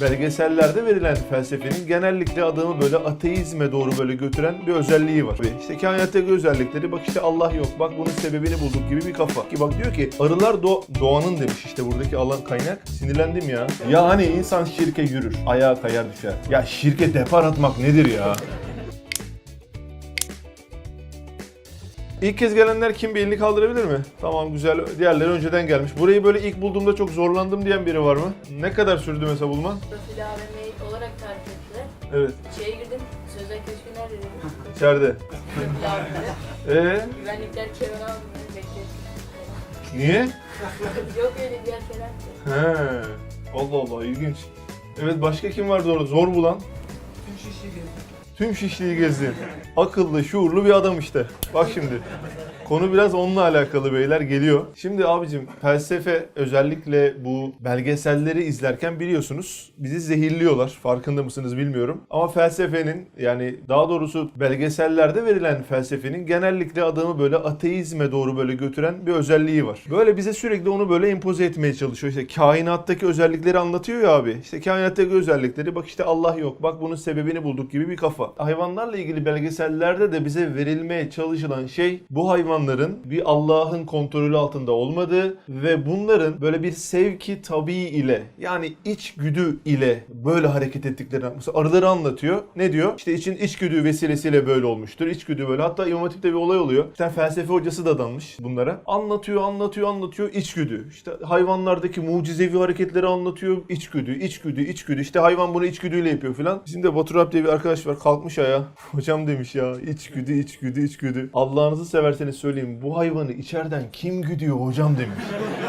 Belgesellerde verilen felsefenin genellikle adamı böyle ateizme doğru böyle götüren bir özelliği var. İşte kainattaki özellikleri bak işte Allah yok, bak bunun sebebini bulduk gibi bir kafa. Ki bak diyor ki arılar do- doğanın demiş işte buradaki alan kaynak. Sinirlendim ya. Ya hani insan şirke yürür, ayağa kayar düşer. Ya şirke depar atmak nedir ya? İlk kez gelenler kim bir elini kaldırabilir mi? Tamam güzel. Diğerleri önceden gelmiş. Burayı böyle ilk bulduğumda çok zorlandım diyen biri var mı? Ne kadar sürdü mesela bulman? Profil AVM olarak tarif ettiler. Evet. İçeri girdim. Sözel köşkü nerede dedim. İçeride. Profil AVM'de. Ee, Güvenlikler kemer aldı beni bekletti. niye? Yok öyle bir yer falan. He. Allah Allah ilginç. Evet başka kim vardı orada zor bulan? Tüm Şişli'yi gezdin. Akıllı, şuurlu bir adam işte. Bak şimdi. Konu biraz onunla alakalı beyler geliyor. Şimdi abicim felsefe özellikle bu belgeselleri izlerken biliyorsunuz bizi zehirliyorlar. Farkında mısınız bilmiyorum. Ama felsefenin yani daha doğrusu belgesellerde verilen felsefenin genellikle adamı böyle ateizme doğru böyle götüren bir özelliği var. Böyle bize sürekli onu böyle empoze etmeye çalışıyor. İşte kainattaki özellikleri anlatıyor ya abi. İşte kainattaki özellikleri bak işte Allah yok. Bak bunun sebebini bulduk gibi bir kafa. Hayvanlarla ilgili belgesellerde de bize verilmeye çalışılan şey bu hayvanların bir Allah'ın kontrolü altında olmadığı ve bunların böyle bir sevki tabii ile yani içgüdü ile böyle hareket ettiklerini mesela arıları anlatıyor. Ne diyor? İşte için içgüdü vesilesiyle böyle olmuştur. İçgüdü böyle. Hatta İmam Hatip'te bir olay oluyor. Bir tane felsefe hocası da danmış bunlara. Anlatıyor, anlatıyor, anlatıyor. içgüdü. İşte hayvanlardaki mucizevi hareketleri anlatıyor. İçgüdü, içgüdü, içgüdü. İşte hayvan bunu içgüdüyle yapıyor filan. Bizim de Batur diye bir arkadaş var. Kalkmış ayağa. Hocam demiş ya içgüdü, içgüdü, içgüdü. Allah'ınızı severseniz söyleyeyim. Bu hayvanı içeriden kim güdüyor hocam demiş.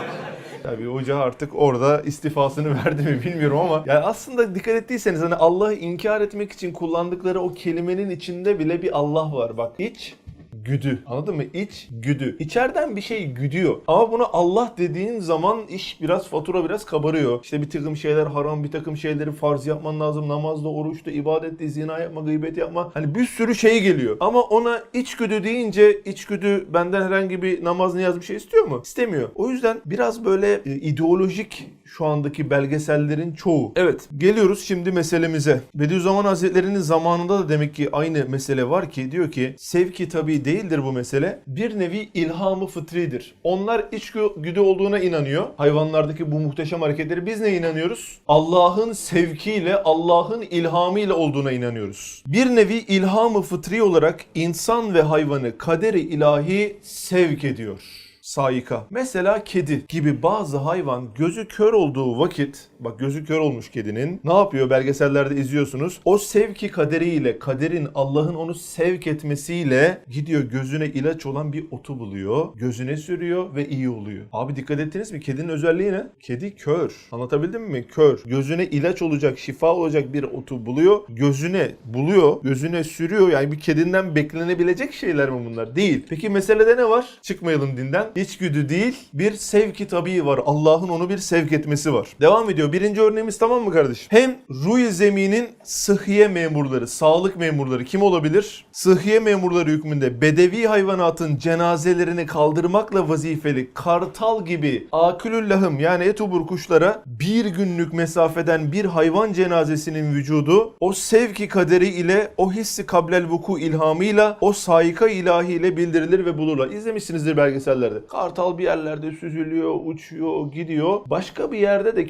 Tabii hoca artık orada istifasını verdi mi bilmiyorum ama yani aslında dikkat ettiyseniz hani Allah'ı inkar etmek için kullandıkları o kelimenin içinde bile bir Allah var. Bak iç güdü. Anladın mı? İç güdü. İçeriden bir şey güdüyor. Ama buna Allah dediğin zaman iş biraz fatura biraz kabarıyor. İşte bir takım şeyler haram, bir takım şeyleri farz yapman lazım. Namazda, oruçta, ibadette, zina yapma, gıybet yapma. Hani bir sürü şey geliyor. Ama ona içgüdü deyince içgüdü benden herhangi bir namaz niyaz bir şey istiyor mu? İstemiyor. O yüzden biraz böyle e, ideolojik şu andaki belgesellerin çoğu. Evet, geliyoruz şimdi meselemize. Bediüzzaman Hazretleri'nin zamanında da demek ki aynı mesele var ki diyor ki sevki tabi değildir bu mesele. Bir nevi ilhamı fıtridir. Onlar içgüdü olduğuna inanıyor. Hayvanlardaki bu muhteşem hareketleri biz ne inanıyoruz? Allah'ın sevkiyle, Allah'ın ilhamıyla olduğuna inanıyoruz. Bir nevi ilhamı fıtri olarak insan ve hayvanı kaderi ilahi sevk ediyor saika. Mesela kedi gibi bazı hayvan gözü kör olduğu vakit, bak gözü kör olmuş kedinin, ne yapıyor belgesellerde izliyorsunuz. O sevki kaderiyle, kaderin Allah'ın onu sevk etmesiyle gidiyor gözüne ilaç olan bir otu buluyor, gözüne sürüyor ve iyi oluyor. Abi dikkat ettiniz mi? Kedinin özelliği ne? Kedi kör. Anlatabildim mi? Kör. Gözüne ilaç olacak, şifa olacak bir otu buluyor, gözüne buluyor, gözüne sürüyor. Yani bir kedinden beklenebilecek şeyler mi bunlar? Değil. Peki meselede ne var? Çıkmayalım dinden içgüdü değil bir sevki tabii var. Allah'ın onu bir sevk etmesi var. Devam ediyor. Birinci örneğimiz tamam mı kardeşim? Hem ruh zeminin sıhhiye memurları, sağlık memurları kim olabilir? Sıhhiye memurları hükmünde bedevi hayvanatın cenazelerini kaldırmakla vazifeli kartal gibi akülüllahım yani etubur kuşlara bir günlük mesafeden bir hayvan cenazesinin vücudu o sevki kaderi ile o hissi kablel vuku ilhamıyla o saika ilahi ile bildirilir ve bulurlar. İzlemişsinizdir belgesellerde. Kartal bir yerlerde süzülüyor, uçuyor, gidiyor. Başka bir yerde de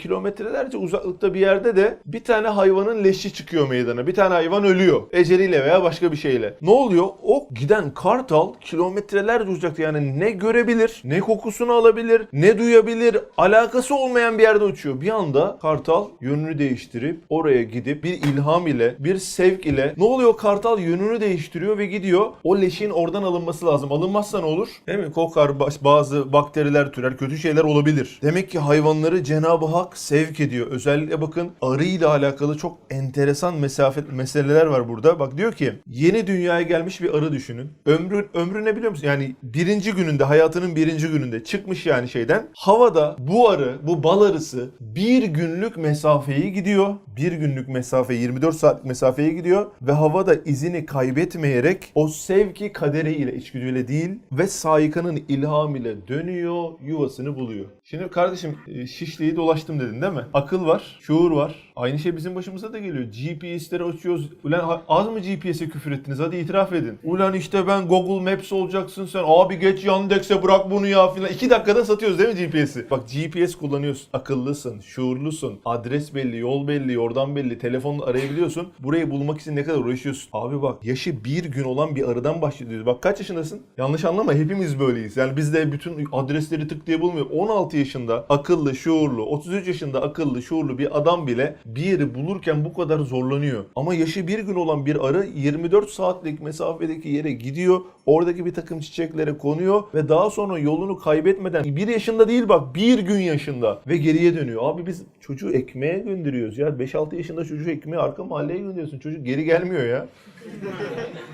kilometrelerce uzaklıkta bir yerde de bir tane hayvanın leşi çıkıyor meydana. Bir tane hayvan ölüyor. Eceliyle veya başka bir şeyle. Ne oluyor? O giden kartal kilometrelerce uzakta yani ne görebilir, ne kokusunu alabilir, ne duyabilir. Alakası olmayan bir yerde uçuyor. Bir anda kartal yönünü değiştirip oraya gidip bir ilham ile, bir sevk ile ne oluyor? Kartal yönünü değiştiriyor ve gidiyor. O leşin oradan alınması lazım. Alınmazsa ne olur? Değil mi? Kokar, bazı bakteriler türer, kötü şeyler olabilir. Demek ki hayvanları Cenab-ı Hak sevk ediyor. Özellikle bakın arı ile alakalı çok enteresan mesafe meseleler var burada. Bak diyor ki yeni dünyaya gelmiş bir arı düşünün. Ömrü, ömrü ne biliyor musun? Yani birinci gününde, hayatının birinci gününde çıkmış yani şeyden. Havada bu arı, bu bal arısı bir günlük mesafeyi gidiyor. Bir günlük mesafe, 24 saatlik mesafeye gidiyor ve havada izini kaybetmeyerek o sevki kaderiyle, içgüdüyle değil ve saikanın ilhamıyla dönüyor, yuvasını buluyor. Şimdi kardeşim e, Şişli'yi dolaştım dedin değil mi? Akıl var, şuur var. Aynı şey bizim başımıza da geliyor. GPS'leri açıyoruz. Ulan az mı GPS'e küfür ettiniz? Hadi itiraf edin. Ulan işte ben Google Maps olacaksın sen. Abi geç Yandex'e bırak bunu ya filan. İki dakikada satıyoruz değil mi GPS'i? Bak GPS kullanıyorsun. Akıllısın, şuurlusun. Adres belli, yol belli, yordan belli. Telefonla arayabiliyorsun. Burayı bulmak için ne kadar uğraşıyorsun? Abi bak yaşı bir gün olan bir arıdan bahsediyoruz. Bak kaç yaşındasın? Yanlış anlama hepimiz böyleyiz. Yani biz de bütün adresleri tık diye bulmuyor. 16 yaşında akıllı, şuurlu, 33 yaşında akıllı, şuurlu bir adam bile bir yeri bulurken bu kadar zorlanıyor. Ama yaşı bir gün olan bir arı 24 saatlik mesafedeki yere gidiyor. Oradaki bir takım çiçeklere konuyor ve daha sonra yolunu kaybetmeden bir yaşında değil bak bir gün yaşında ve geriye dönüyor. Abi biz çocuğu ekmeğe gönderiyoruz ya. 5-6 yaşında çocuğu ekmeğe arka mahalleye gönderiyorsun. Çocuk geri gelmiyor ya.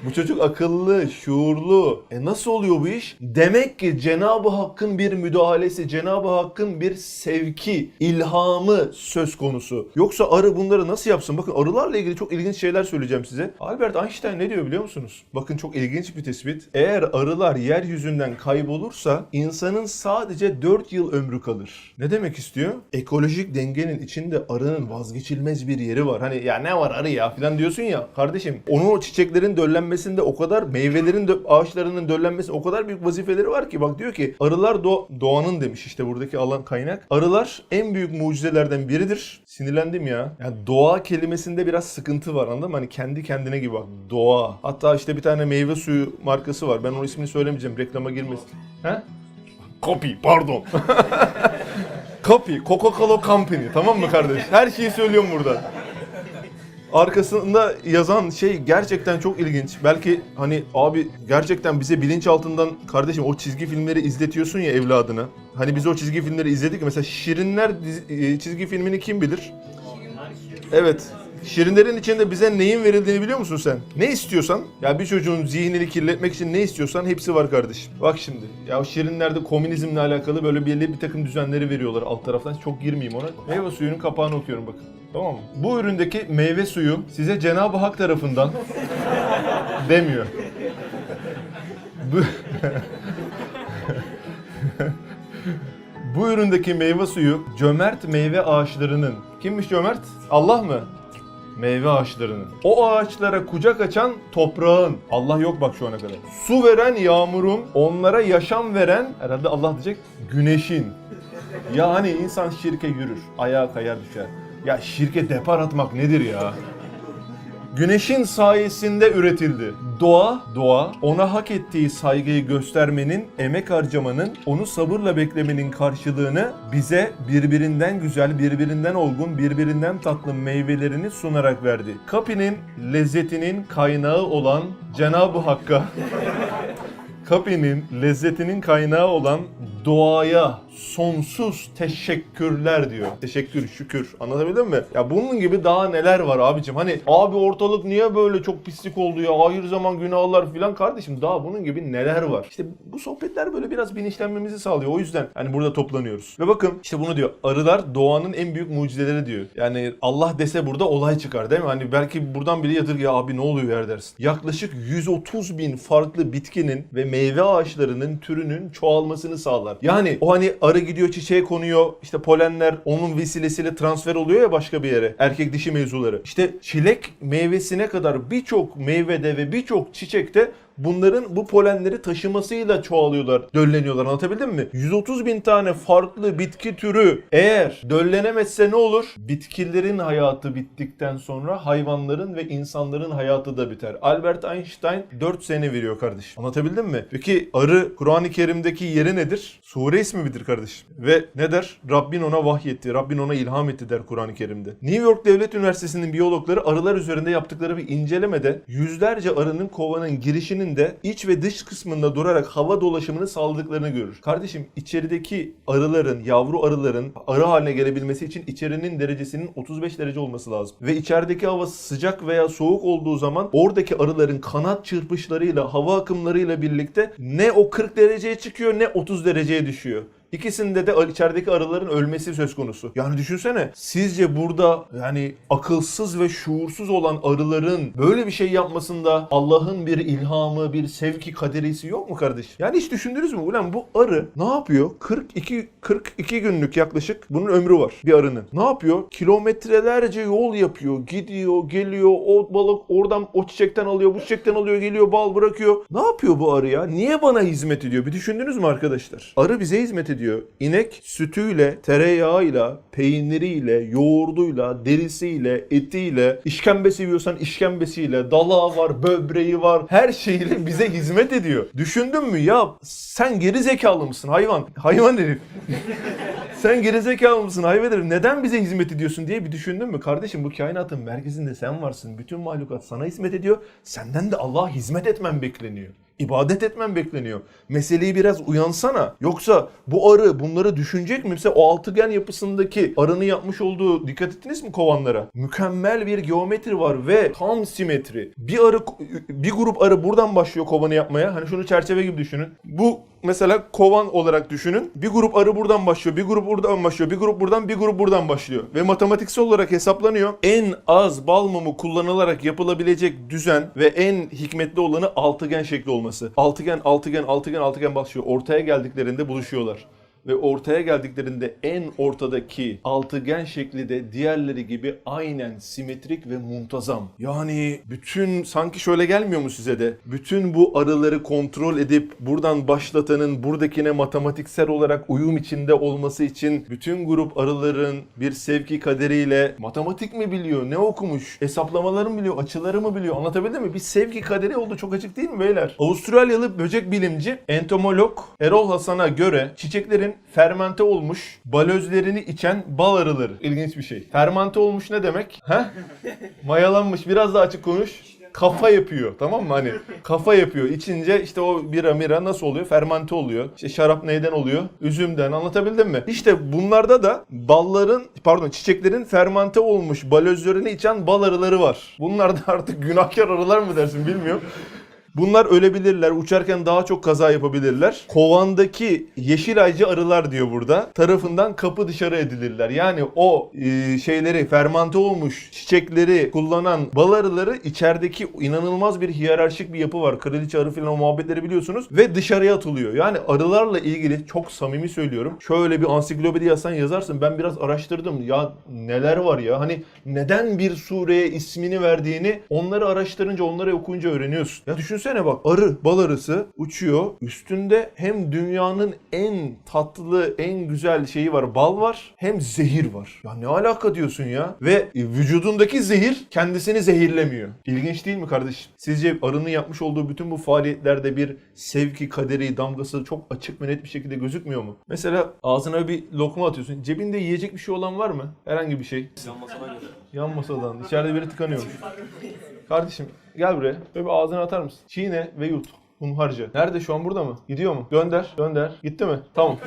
Bu çocuk akıllı, şuurlu. E nasıl oluyor bu iş? Demek ki Cenab-ı Hakk'ın bir müdahalesi, Cenab-ı Hakk'ın bir sevki, ilhamı söz konusu. Yoksa arı bunları nasıl yapsın? Bakın arılarla ilgili çok ilginç şeyler söyleyeceğim size. Albert Einstein ne diyor biliyor musunuz? Bakın çok ilginç bir tespit. Eğer arılar yeryüzünden kaybolursa insanın sadece 4 yıl ömrü kalır. Ne demek istiyor? Ekolojik dengenin içinde arının vazgeçilmez bir yeri var. Hani ya ne var arı ya falan diyorsun ya. Kardeşim onun çiçeklerin döllenmesinde o kadar meyvelerin ağaçlarının döllenmesinde o kadar büyük vazifeleri var ki bak diyor ki arılar do- doğanın demiş işte buradaki alan kaynak. Arılar en büyük mucizelerden biridir. Sinirlendim ya. Yani doğa kelimesinde biraz sıkıntı var anladın mı? Hani kendi kendine gibi bak. Doğa. Hatta işte bir tane meyve suyu markası var. Ben onun ismini söylemeyeceğim. Reklama girmesin. He? Copy pardon. Copy. Coca-Cola Company. Tamam mı kardeş? Her şeyi söylüyorum burada. Arkasında yazan şey gerçekten çok ilginç. Belki hani abi gerçekten bize bilinç altından kardeşim o çizgi filmleri izletiyorsun ya evladına. Hani biz o çizgi filmleri izledik. Mesela Şirinler dizi- e, çizgi filmini kim bilir? Evet. Şirinlerin içinde bize neyin verildiğini biliyor musun sen? Ne istiyorsan, ya bir çocuğun zihnini kirletmek için ne istiyorsan hepsi var kardeşim. Bak şimdi, ya Şirinlerde komünizmle alakalı böyle belli bir takım düzenleri veriyorlar alt taraftan. Çok girmeyeyim ona. Meyve suyunun kapağını okuyorum bakın. Tamam mı? Bu üründeki meyve suyu size Cenab-ı Hak tarafından demiyor. Bu... Bu üründeki meyve suyu cömert meyve ağaçlarının kimmiş cömert? Allah mı? Meyve ağaçlarının. O ağaçlara kucak açan toprağın. Allah yok bak şu ana kadar. Su veren yağmurun, onlara yaşam veren herhalde Allah diyecek güneşin. Ya hani insan şirke yürür, ayağa kayar düşer. Ya şirke depar atmak nedir ya? Güneşin sayesinde üretildi. Doğa, doğa ona hak ettiği saygıyı göstermenin, emek harcamanın, onu sabırla beklemenin karşılığını bize birbirinden güzel, birbirinden olgun, birbirinden tatlı meyvelerini sunarak verdi. Kapinin lezzetinin kaynağı olan Cenab-ı Hakk'a Kapinin lezzetinin kaynağı olan doğaya sonsuz teşekkürler diyor. Teşekkür, şükür. Anlatabildim mi? Ya bunun gibi daha neler var abicim? Hani abi ortalık niye böyle çok pislik oldu ya? Ahir zaman günahlar filan kardeşim. Daha bunun gibi neler var? İşte bu sohbetler böyle biraz bilinçlenmemizi sağlıyor. O yüzden hani burada toplanıyoruz. Ve bakın işte bunu diyor. Arılar doğanın en büyük mucizeleri diyor. Yani Allah dese burada olay çıkar değil mi? Hani belki buradan biri yatır ya abi ne oluyor yer dersin. Yaklaşık 130 bin farklı bitkinin ve meyve ağaçlarının türünün çoğalmasını sağlar. Yani o hani arı gidiyor çiçeğe konuyor işte polenler onun vesilesiyle transfer oluyor ya başka bir yere. Erkek dişi mevzuları. İşte çilek meyvesine kadar birçok meyvede ve birçok çiçekte bunların bu polenleri taşımasıyla çoğalıyorlar, dölleniyorlar. Anlatabildim mi? 130 bin tane farklı bitki türü eğer döllenemezse ne olur? Bitkilerin hayatı bittikten sonra hayvanların ve insanların hayatı da biter. Albert Einstein 4 sene veriyor kardeşim. Anlatabildim mi? Peki arı Kur'an-ı Kerim'deki yeri nedir? Sure ismi midir kardeşim? Ve ne der? Rabbin ona vahyetti, Rabbin ona ilham etti der Kur'an-ı Kerim'de. New York Devlet Üniversitesi'nin biyologları arılar üzerinde yaptıkları bir incelemede yüzlerce arının kovanın girişinin de iç ve dış kısmında durarak hava dolaşımını sağladıklarını görür. Kardeşim içerideki arıların, yavru arıların arı haline gelebilmesi için içerinin derecesinin 35 derece olması lazım. Ve içerideki hava sıcak veya soğuk olduğu zaman oradaki arıların kanat çırpışlarıyla, hava akımlarıyla birlikte ne o 40 dereceye çıkıyor ne 30 dereceye düşüyor. İkisinde de içerideki arıların ölmesi söz konusu. Yani düşünsene sizce burada yani akılsız ve şuursuz olan arıların böyle bir şey yapmasında Allah'ın bir ilhamı, bir sevki kaderisi yok mu kardeş? Yani hiç düşündünüz mü? Ulan bu arı ne yapıyor? 42 42 günlük yaklaşık bunun ömrü var bir arının. Ne yapıyor? Kilometrelerce yol yapıyor. Gidiyor, geliyor. O balık oradan o çiçekten alıyor, bu çiçekten alıyor, geliyor, bal bırakıyor. Ne yapıyor bu arı ya? Niye bana hizmet ediyor? Bir düşündünüz mü arkadaşlar? Arı bize hizmet ediyor. İnek sütüyle, tereyağıyla, peyniriyle, yoğurduyla, derisiyle, etiyle, işkembe seviyorsan işkembesiyle, dalağı var, böbreği var. Her şeyiyle bize hizmet ediyor. Düşündün mü ya sen geri zekalı mısın hayvan? Hayvan herif. Sen gerizekalı mısın hayvan herif? Neden bize hizmet ediyorsun diye bir düşündün mü? Kardeşim bu kainatın merkezinde sen varsın. Bütün mahlukat sana hizmet ediyor. Senden de Allah'a hizmet etmen bekleniyor. İbadet etmen bekleniyor. Meseleyi biraz uyansana. Yoksa bu arı bunları düşünecek mi? Mesela o altıgen yapısındaki arının yapmış olduğu dikkat ettiniz mi kovanlara? Mükemmel bir geometri var ve tam simetri. Bir arı bir grup arı buradan başlıyor kovanı yapmaya. Hani şunu çerçeve gibi düşünün. Bu mesela kovan olarak düşünün. Bir grup arı buradan başlıyor, bir grup buradan başlıyor, bir grup buradan, bir grup buradan başlıyor. Ve matematiksel olarak hesaplanıyor. En az bal mumu kullanılarak yapılabilecek düzen ve en hikmetli olanı altıgen şekli olması. Altıgen, altıgen, altıgen, altıgen başlıyor. Ortaya geldiklerinde buluşuyorlar ve ortaya geldiklerinde en ortadaki altıgen şekli de diğerleri gibi aynen simetrik ve muntazam. Yani bütün sanki şöyle gelmiyor mu size de? Bütün bu arıları kontrol edip buradan başlatanın buradakine matematiksel olarak uyum içinde olması için bütün grup arıların bir sevki kaderiyle matematik mi biliyor, ne okumuş, hesaplamaları mı biliyor, açıları mı biliyor anlatabildim mi? Bir sevki kaderi oldu çok açık değil mi beyler? Avustralyalı böcek bilimci entomolog Erol Hasan'a göre çiçeklerin fermente olmuş balözlerini içen bal arıları. İlginç bir şey. Fermente olmuş ne demek? He? Mayalanmış. Biraz daha açık konuş. Kafa yapıyor tamam mı hani kafa yapıyor içince işte o bira mira nasıl oluyor fermente oluyor işte şarap neyden oluyor üzümden anlatabildim mi İşte bunlarda da balların pardon çiçeklerin fermente olmuş balözlerini içen bal arıları var bunlar da artık günahkar arılar mı dersin bilmiyorum Bunlar ölebilirler, uçarken daha çok kaza yapabilirler. Kovandaki yeşil aycı arılar diyor burada. Tarafından kapı dışarı edilirler. Yani o e, şeyleri, fermante olmuş çiçekleri kullanan bal arıları içerideki inanılmaz bir hiyerarşik bir yapı var. Kraliçe arı falan o muhabbetleri biliyorsunuz. Ve dışarıya atılıyor. Yani arılarla ilgili çok samimi söylüyorum. Şöyle bir ansiklopedi yazsan yazarsın. Ben biraz araştırdım. Ya neler var ya. Hani neden bir sureye ismini verdiğini onları araştırınca, onları okuyunca öğreniyorsun. Ya düşünsene bak arı, bal arısı uçuyor. Üstünde hem dünyanın en tatlı, en güzel şeyi var. Bal var. Hem zehir var. Ya ne alaka diyorsun ya? Ve vücudundaki zehir kendisini zehirlemiyor. İlginç değil mi kardeşim? Sizce arının yapmış olduğu bütün bu faaliyetlerde bir sevki, kaderi, damgası çok açık ve net bir şekilde gözükmüyor mu? Mesela ağzına bir lokma atıyorsun. Cebinde yiyecek bir şey olan var mı? Herhangi bir şey. Yan masadan. Yan masadan. İçeride biri tıkanıyormuş. Kardeşim gel buraya. Böyle bir ağzına atar mısın? Çiğne ve yut. Hunharca. Nerede şu an burada mı? Gidiyor mu? Gönder. Gönder. Gitti mi? Tamam.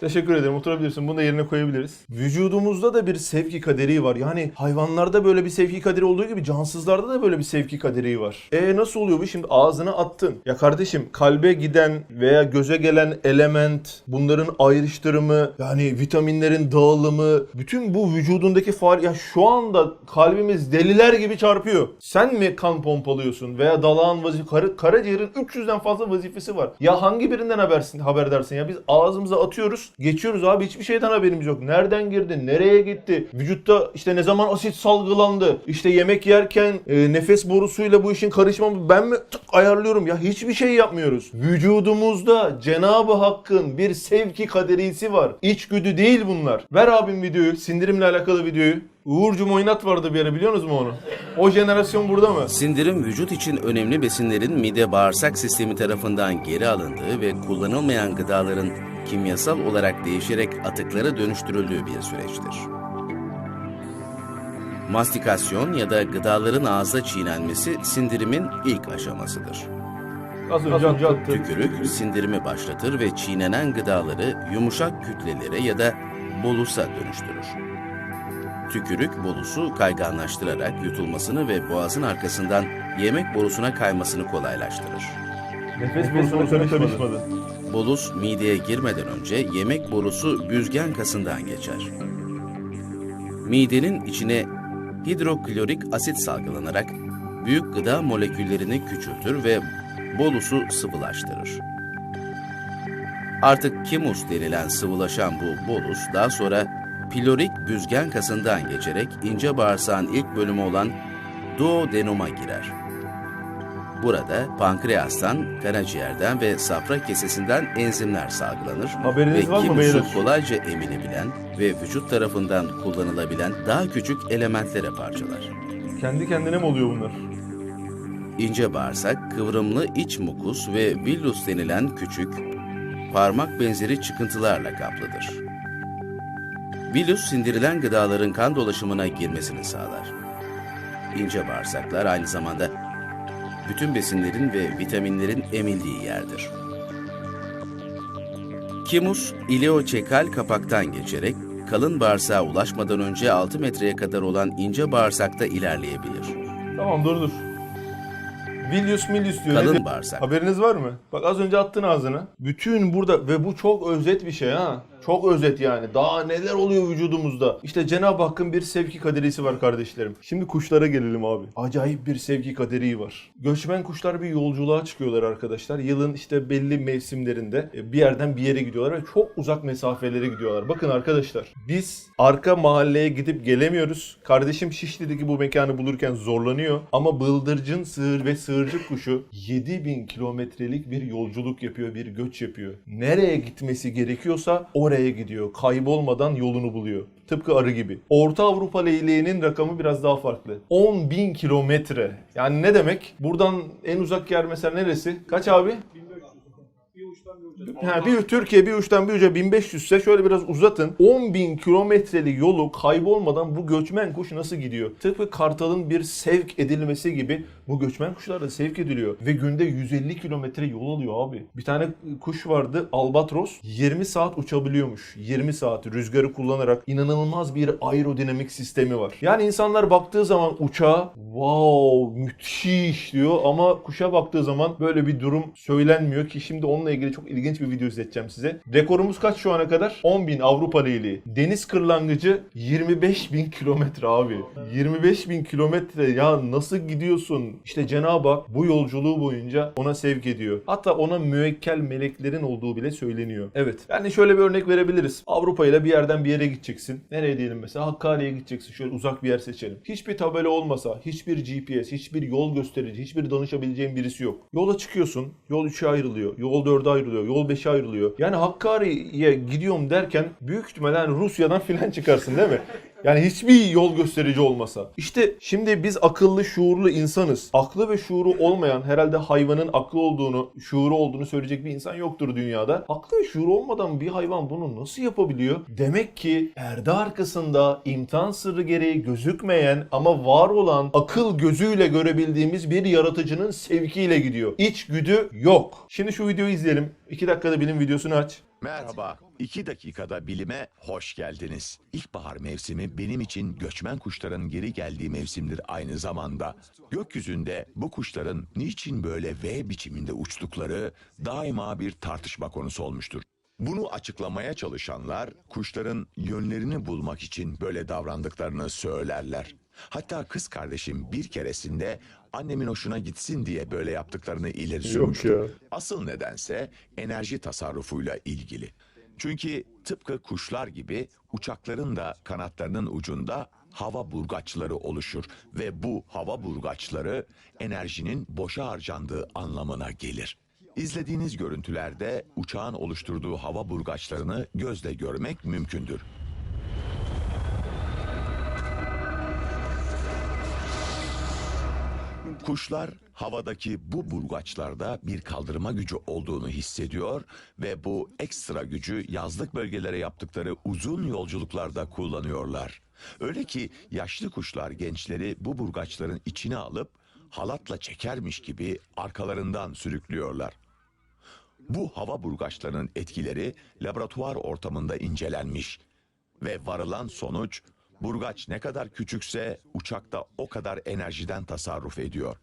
Teşekkür ederim. Oturabilirsin. Bunu da yerine koyabiliriz. Vücudumuzda da bir sevki kaderi var. Yani hayvanlarda böyle bir sevki kaderi olduğu gibi cansızlarda da böyle bir sevki kaderi var. E nasıl oluyor bu? Şimdi ağzına attın. Ya kardeşim kalbe giden veya göze gelen element, bunların ayrıştırımı, yani vitaminlerin dağılımı, bütün bu vücudundaki faal... Ya şu anda kalbimiz deliler gibi çarpıyor. Sen mi kan pompalıyorsun veya dalağın vazife... Kara, karaciğerin 300'den fazla vazifesi var. Ya hangi birinden habersin, haberdarsın ya? Biz ağzımıza atıyoruz, geçiyoruz abi hiçbir şeyden haberimiz yok. Nereden girdi, nereye gitti? Vücutta işte ne zaman asit salgılandı? İşte yemek yerken e, nefes borusuyla bu işin karışmamı ben mi tık ayarlıyorum? Ya hiçbir şey yapmıyoruz. Vücudumuzda Cenab-ı Hakk'ın bir sevki kaderisi var. İçgüdü değil bunlar. Ver abim videoyu, sindirimle alakalı videoyu. Uğurcum oynat vardı bir ara biliyor musunuz mu onu? O jenerasyon burada mı? Sindirim vücut için önemli besinlerin mide bağırsak sistemi tarafından geri alındığı ve kullanılmayan gıdaların kimyasal olarak değişerek atıklara dönüştürüldüğü bir süreçtir. Mastikasyon ya da gıdaların ağızda çiğnenmesi sindirimin ilk aşamasıdır. Az önce attı. Tükürük sindirimi başlatır ve çiğnenen gıdaları yumuşak kütlelere ya da bolusa dönüştürür. Tükürük bolusu kayganlaştırarak yutulmasını ve boğazın arkasından yemek borusuna kaymasını kolaylaştırır. Nefes borusuna karışmadı. Bolus mideye girmeden önce yemek borusu büzgen kasından geçer. Midenin içine hidroklorik asit salgılanarak büyük gıda moleküllerini küçültür ve bolusu sıvılaştırır. Artık kimus denilen sıvılaşan bu bolus daha sonra pilorik büzgen kasından geçerek ince bağırsağın ilk bölümü olan duodenuma girer. Burada pankreastan, karaciğerden ve safra kesesinden enzimler salgılanır Haberiniz ve beyler? kolayca emilebilen ve vücut tarafından kullanılabilen daha küçük elementlere parçalar. Kendi kendine mi oluyor bunlar? İnce bağırsak, kıvrımlı iç mukus ve villus denilen küçük, parmak benzeri çıkıntılarla kaplıdır. Villus sindirilen gıdaların kan dolaşımına girmesini sağlar. İnce bağırsaklar aynı zamanda bütün besinlerin ve vitaminlerin emildiği yerdir. Kimus, ileoçekal kapaktan geçerek kalın bağırsağa ulaşmadan önce 6 metreye kadar olan ince bağırsakta ilerleyebilir. Tamam dur dur. Vilius Milius diyor. Kalın bağırsak. Haberiniz var mı? Bak az önce attın ağzına. Bütün burada ve bu çok özet bir şey ha. Çok özet yani. Daha neler oluyor vücudumuzda. İşte Cenab-ı Hakk'ın bir sevki kaderisi var kardeşlerim. Şimdi kuşlara gelelim abi. Acayip bir sevki kaderi var. Göçmen kuşlar bir yolculuğa çıkıyorlar arkadaşlar. Yılın işte belli mevsimlerinde e, bir yerden bir yere gidiyorlar ve çok uzak mesafelere gidiyorlar. Bakın arkadaşlar biz arka mahalleye gidip gelemiyoruz. Kardeşim Şişli'deki bu mekanı bulurken zorlanıyor. Ama bıldırcın sığır ve sığırcık kuşu 7000 kilometrelik bir yolculuk yapıyor, bir göç yapıyor. Nereye gitmesi gerekiyorsa oraya gidiyor. Kaybolmadan yolunu buluyor. Tıpkı arı gibi. Orta Avrupa leyleğinin rakamı biraz daha farklı. 10 bin kilometre. Yani ne demek? Buradan en uzak yer mesela neresi? Kaç abi? Ha, bir Türkiye bir uçtan bir uca 1500 ise şöyle biraz uzatın. 10 bin kilometreli yolu kaybolmadan bu göçmen kuş nasıl gidiyor? Tıpkı kartalın bir sevk edilmesi gibi bu göçmen kuşlar da sevk ediliyor. Ve günde 150 kilometre yol alıyor abi. Bir tane kuş vardı albatros 20 saat uçabiliyormuş. 20 saat rüzgarı kullanarak inanılmaz bir aerodinamik sistemi var. Yani insanlar baktığı zaman uçağa wow müthiş diyor ama kuşa baktığı zaman böyle bir durum söylenmiyor ki şimdi onunla ilgili çok ilginç bir video izleteceğim size. Rekorumuz kaç şu ana kadar? 10.000 Avrupa Leyli. Deniz kırlangıcı 25.000 kilometre abi. 25.000 kilometre ya nasıl gidiyorsun? İşte Cenab-ı Hak bu yolculuğu boyunca ona sevk ediyor. Hatta ona müekkel meleklerin olduğu bile söyleniyor. Evet. Yani şöyle bir örnek verebiliriz. Avrupa ile bir yerden bir yere gideceksin. Nereye diyelim mesela? Hakkari'ye gideceksin. Şöyle uzak bir yer seçelim. Hiçbir tabela olmasa, hiçbir GPS, hiçbir yol gösterici, hiçbir danışabileceğin birisi yok. Yola çıkıyorsun. Yol 3'e ayrılıyor. Yol 4'e ayrılıyor. Yol 5'e ayrılıyor. Yani Hakkari'ye gidiyorum derken büyük ihtimalle hani Rusya'dan filan çıkarsın değil mi? Yani hiçbir yol gösterici olmasa. İşte şimdi biz akıllı, şuurlu insanız. Aklı ve şuuru olmayan, herhalde hayvanın aklı olduğunu, şuuru olduğunu söyleyecek bir insan yoktur dünyada. Aklı ve şuuru olmadan bir hayvan bunu nasıl yapabiliyor? Demek ki perde arkasında imtihan sırrı gereği gözükmeyen ama var olan akıl gözüyle görebildiğimiz bir yaratıcının sevkiyle gidiyor. İçgüdü yok. Şimdi şu videoyu izleyelim. 2 dakikada bilim videosunu aç. Merhaba. 2 dakikada bilime hoş geldiniz. İlkbahar mevsimi benim için göçmen kuşların geri geldiği mevsimdir aynı zamanda. Gökyüzünde bu kuşların niçin böyle V biçiminde uçtukları daima bir tartışma konusu olmuştur. Bunu açıklamaya çalışanlar kuşların yönlerini bulmak için böyle davrandıklarını söylerler. Hatta kız kardeşim bir keresinde annemin hoşuna gitsin diye böyle yaptıklarını ileri sürmüştü. ya. Asıl nedense enerji tasarrufuyla ilgili. Çünkü tıpkı kuşlar gibi uçakların da kanatlarının ucunda hava burgaçları oluşur ve bu hava burgaçları enerjinin boşa harcandığı anlamına gelir. İzlediğiniz görüntülerde uçağın oluşturduğu hava burgaçlarını gözle görmek mümkündür. Kuşlar havadaki bu burgaçlarda bir kaldırma gücü olduğunu hissediyor ve bu ekstra gücü yazlık bölgelere yaptıkları uzun yolculuklarda kullanıyorlar. Öyle ki yaşlı kuşlar gençleri bu burgaçların içine alıp halatla çekermiş gibi arkalarından sürüklüyorlar. Bu hava burgaçlarının etkileri laboratuvar ortamında incelenmiş ve varılan sonuç burgaç ne kadar küçükse uçakta o kadar enerjiden tasarruf ediyor.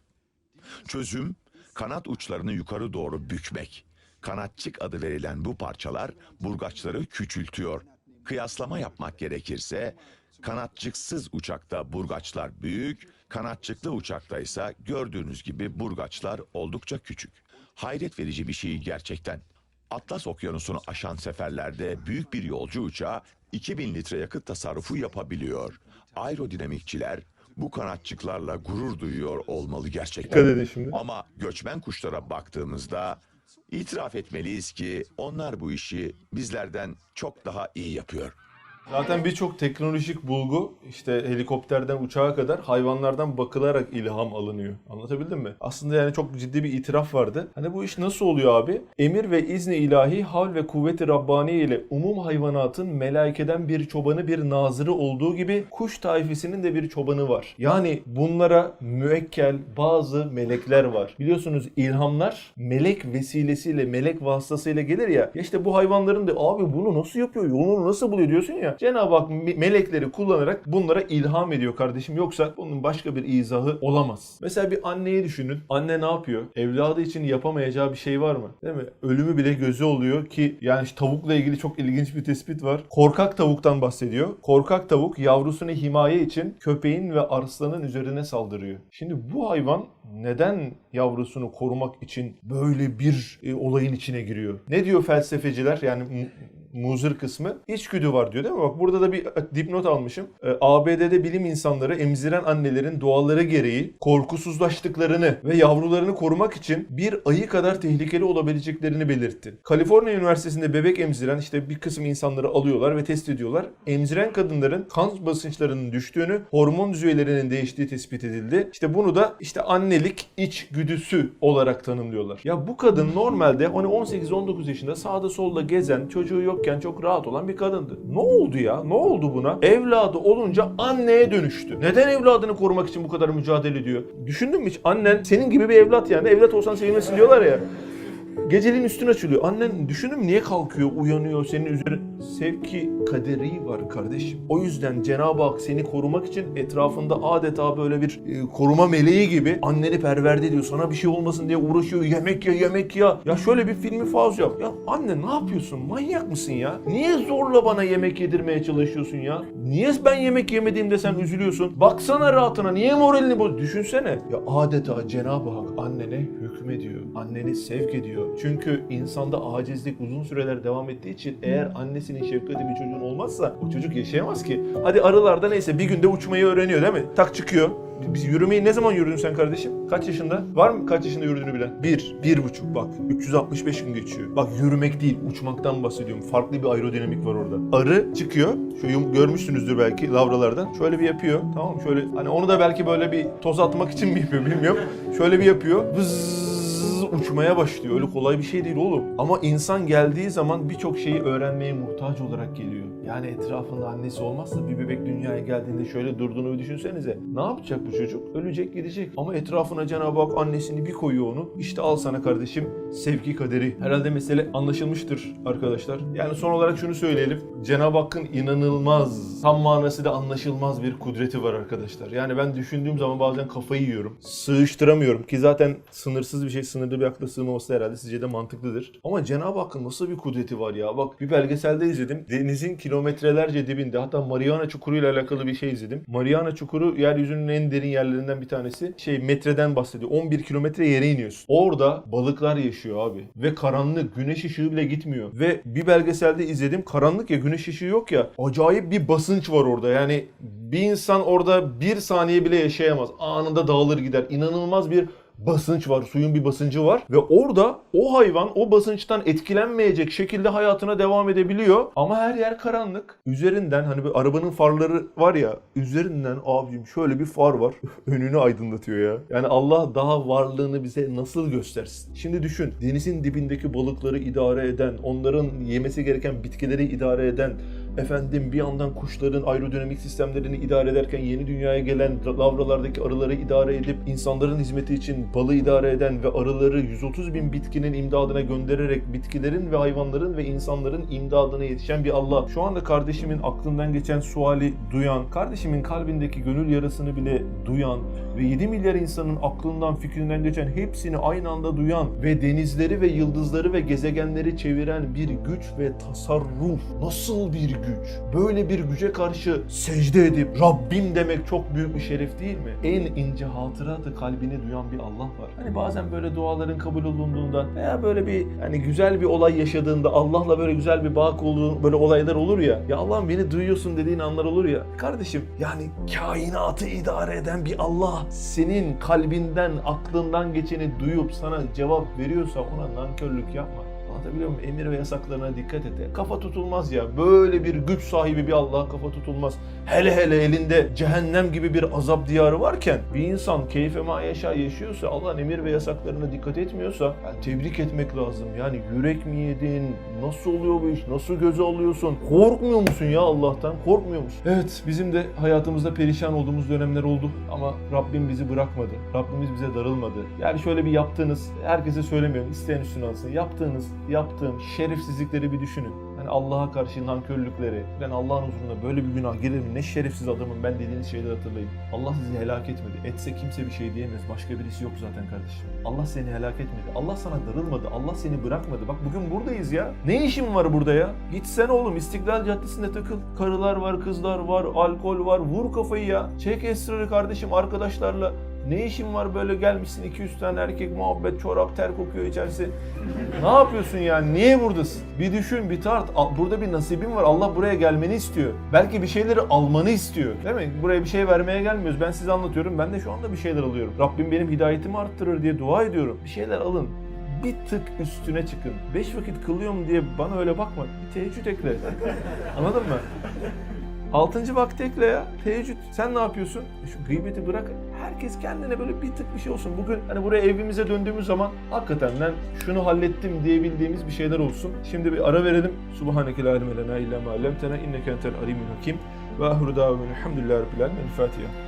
Çözüm kanat uçlarını yukarı doğru bükmek. Kanatçık adı verilen bu parçalar burgaçları küçültüyor. Kıyaslama yapmak gerekirse kanatçıksız uçakta burgaçlar büyük, kanatçıklı uçakta ise gördüğünüz gibi burgaçlar oldukça küçük. Hayret verici bir şey gerçekten. Atlas Okyanusu'nu aşan seferlerde büyük bir yolcu uçağı 2000 litre yakıt tasarrufu yapabiliyor. Aerodinamikçiler bu kanatçıklarla gurur duyuyor olmalı gerçekten. Dikkat edin şimdi. Ama göçmen kuşlara baktığımızda itiraf etmeliyiz ki onlar bu işi bizlerden çok daha iyi yapıyor. Zaten birçok teknolojik bulgu işte helikopterden uçağa kadar hayvanlardan bakılarak ilham alınıyor. Anlatabildim mi? Aslında yani çok ciddi bir itiraf vardı. Hani bu iş nasıl oluyor abi? Emir ve izni ilahi hal ve kuvveti Rabbani ile umum hayvanatın melaikeden bir çobanı bir nazırı olduğu gibi kuş taifesinin de bir çobanı var. Yani bunlara müekkel bazı melekler var. Biliyorsunuz ilhamlar melek vesilesiyle melek vasıtasıyla gelir ya. Ya işte bu hayvanların da abi bunu nasıl yapıyor? Yolunu nasıl buluyor diyorsun ya. Cenab-ı Hak me- melekleri kullanarak bunlara ilham ediyor kardeşim. Yoksa bunun başka bir izahı olamaz. Mesela bir anneyi düşünün. Anne ne yapıyor? Evladı için yapamayacağı bir şey var mı? Değil mi? Ölümü bile gözü oluyor ki yani işte tavukla ilgili çok ilginç bir tespit var. Korkak tavuktan bahsediyor. Korkak tavuk yavrusunu himaye için köpeğin ve arslanın üzerine saldırıyor. Şimdi bu hayvan neden yavrusunu korumak için böyle bir e, olayın içine giriyor? Ne diyor felsefeciler? Yani muzır kısmı içgüdü var diyor değil mi? Bak burada da bir dipnot almışım. Ee, ABD'de bilim insanları emziren annelerin doğalları gereği korkusuzlaştıklarını ve yavrularını korumak için bir ayı kadar tehlikeli olabileceklerini belirtti. Kaliforniya Üniversitesi'nde bebek emziren işte bir kısım insanları alıyorlar ve test ediyorlar. Emziren kadınların kan basınçlarının düştüğünü, hormon düzeylerinin değiştiği tespit edildi. İşte bunu da işte annelik içgüdüsü olarak tanımlıyorlar. Ya bu kadın normalde hani 18-19 yaşında sağda solda gezen, çocuğu yokken çok rahat olan bir kadındı. Ne oldu ya? Ne oldu buna? Evladı olunca anneye dönüştü. Neden evladını korumak için bu kadar mücadele ediyor? Düşündün mü hiç? Annen senin gibi bir evlat yani. Evlat olsan sevilmesin diyorlar ya. Geceliğin üstüne açılıyor. Annen düşünün niye kalkıyor, uyanıyor senin üzerine? Sevki kaderi var kardeşim. O yüzden Cenab-ı Hak seni korumak için etrafında adeta böyle bir e, koruma meleği gibi anneni perverde ediyor. Sana bir şey olmasın diye uğraşıyor. Yemek ya, yemek ya. Ya şöyle bir filmi faz yap. Ya anne ne yapıyorsun? Manyak mısın ya? Niye zorla bana yemek yedirmeye çalışıyorsun ya? Niye ben yemek yemediğimde sen üzülüyorsun? Baksana rahatına. Niye moralini boz? Düşünsene. Ya adeta Cenab-ı Hak annene hükmediyor. Anneni sevk ediyor. Çünkü insanda acizlik uzun süreler devam ettiği için eğer annesinin şefkati bir çocuğun olmazsa o çocuk yaşayamaz ki. Hadi arılarda neyse bir günde uçmayı öğreniyor değil mi? Tak çıkıyor. Biz yürümeyi ne zaman yürüdün sen kardeşim? Kaç yaşında? Var mı kaç yaşında yürüdüğünü bilen? Bir, bir buçuk bak. 365 gün geçiyor. Bak yürümek değil, uçmaktan bahsediyorum. Farklı bir aerodinamik var orada. Arı çıkıyor. Şöyle görmüşsünüzdür belki lavralardan. Şöyle bir yapıyor. Tamam? Şöyle hani onu da belki böyle bir toz atmak için mi yapıyor bilmiyorum. Şöyle bir yapıyor. Vız uçmaya başlıyor. Öyle kolay bir şey değil oğlum. Ama insan geldiği zaman birçok şeyi öğrenmeye muhtaç olarak geliyor. Yani etrafında annesi olmazsa bir bebek dünyaya geldiğinde şöyle durduğunu bir düşünsenize. Ne yapacak bu çocuk? Ölecek gidecek. Ama etrafına Cenab-ı Hak annesini bir koyuyor onu. İşte al sana kardeşim sevgi kaderi. Herhalde mesele anlaşılmıştır arkadaşlar. Yani son olarak şunu söyleyelim. Cenab-ı Hakk'ın inanılmaz, tam manası da anlaşılmaz bir kudreti var arkadaşlar. Yani ben düşündüğüm zaman bazen kafayı yiyorum. Sığıştıramıyorum ki zaten sınırsız bir şey sınırlı bir akla sığmaması herhalde sizce de mantıklıdır. Ama Cenab-ı Hakk'ın nasıl bir kudreti var ya. Bak bir belgeselde izledim. Denizin kilometrelerce dibinde hatta Mariana Çukuru ile alakalı bir şey izledim. Mariana Çukuru yeryüzünün en derin yerlerinden bir tanesi. Şey metreden bahsediyor. 11 kilometre yere iniyorsun. Orada balıklar yaşıyor abi. Ve karanlık. Güneş ışığı bile gitmiyor. Ve bir belgeselde izledim. Karanlık ya güneş ışığı yok ya. Acayip bir basınç var orada. Yani bir insan orada bir saniye bile yaşayamaz. Anında dağılır gider. İnanılmaz bir basınç var, suyun bir basıncı var ve orada o hayvan o basınçtan etkilenmeyecek şekilde hayatına devam edebiliyor. Ama her yer karanlık. Üzerinden hani bir arabanın farları var ya, üzerinden abicim şöyle bir far var. Önünü aydınlatıyor ya. Yani Allah daha varlığını bize nasıl göstersin? Şimdi düşün, denizin dibindeki balıkları idare eden, onların yemesi gereken bitkileri idare eden, efendim bir yandan kuşların aerodinamik sistemlerini idare ederken yeni dünyaya gelen lavralardaki arıları idare edip insanların hizmeti için balı idare eden ve arıları 130 bin bitkinin imdadına göndererek bitkilerin ve hayvanların ve insanların imdadına yetişen bir Allah. Şu anda kardeşimin aklından geçen suali duyan, kardeşimin kalbindeki gönül yarasını bile duyan ve 7 milyar insanın aklından fikrinden geçen hepsini aynı anda duyan ve denizleri ve yıldızları ve gezegenleri çeviren bir güç ve tasarruf. Nasıl bir güç? Böyle bir güce karşı secde edip Rabbim demek çok büyük bir şeref değil mi? En ince hatıratı kalbini duyan bir Allah var. Hani bazen böyle duaların kabul olunduğunda veya böyle bir hani güzel bir olay yaşadığında Allah'la böyle güzel bir bağ kurduğun böyle olaylar olur ya. Ya Allah'ım beni duyuyorsun dediğin anlar olur ya. Kardeşim yani kainatı idare eden bir Allah senin kalbinden, aklından geçeni duyup sana cevap veriyorsa ona nankörlük yapma. Anlatabiliyor muyum? Emir ve yasaklarına dikkat et. Kafa tutulmaz ya. Böyle bir güç sahibi bir Allah'a kafa tutulmaz. Hele hele elinde cehennem gibi bir azap diyarı varken bir insan keyfe ma yaşa yaşıyorsa, Allah'ın emir ve yasaklarına dikkat etmiyorsa yani tebrik etmek lazım. Yani yürek mi yedin? Nasıl oluyor bu iş? Nasıl göze alıyorsun? Korkmuyor musun ya Allah'tan? Korkmuyor musun? Evet bizim de hayatımızda perişan olduğumuz dönemler oldu ama Rabbim bizi bırakmadı. Rabbimiz bize darılmadı. Yani şöyle bir yaptığınız, herkese söylemiyorum, isteyen üstüne alsın. Yaptığınız, yaptığım şerefsizlikleri bir düşünün. Yani Allah'a karşı nankörlükleri, ben Allah'ın huzuruna böyle bir günah gelir mi? Ne şerefsiz adamım ben dediğiniz şeyleri hatırlayın. Allah sizi helak etmedi. Etse kimse bir şey diyemez. Başka birisi yok zaten kardeşim. Allah seni helak etmedi. Allah sana darılmadı. Allah seni bırakmadı. Bak bugün buradayız ya. Ne işin var burada ya? Gitsen oğlum İstiklal Caddesi'nde takıl. Karılar var, kızlar var, alkol var. Vur kafayı ya. Çek esrarı kardeşim arkadaşlarla. Ne işin var böyle gelmişsin 200 tane erkek muhabbet, çorap, ter kokuyor içerisi. ne yapıyorsun yani? Niye buradasın? Bir düşün, bir tart. Burada bir nasibin var. Allah buraya gelmeni istiyor. Belki bir şeyleri almanı istiyor. Değil mi? Buraya bir şey vermeye gelmiyoruz. Ben size anlatıyorum. Ben de şu anda bir şeyler alıyorum. Rabbim benim hidayetimi arttırır diye dua ediyorum. Bir şeyler alın. Bir tık üstüne çıkın. Beş vakit kılıyorum diye bana öyle bakma. Bir teheccüd ekle. Anladın mı? Altıncı vakti ekle ya. Teheccüd. Sen ne yapıyorsun? E Şu gıybeti bırak. Herkes kendine böyle bir tık bir şey olsun. Bugün hani buraya evimize döndüğümüz zaman hakikaten ben şunu hallettim diyebildiğimiz bir şeyler olsun. Şimdi bir ara verelim. Subhaneke la ilme lena illa ma allamtena inneke entel alimul hakim. Ve ahru davamın elhamdülillahi rabbil alemin. Fatiha.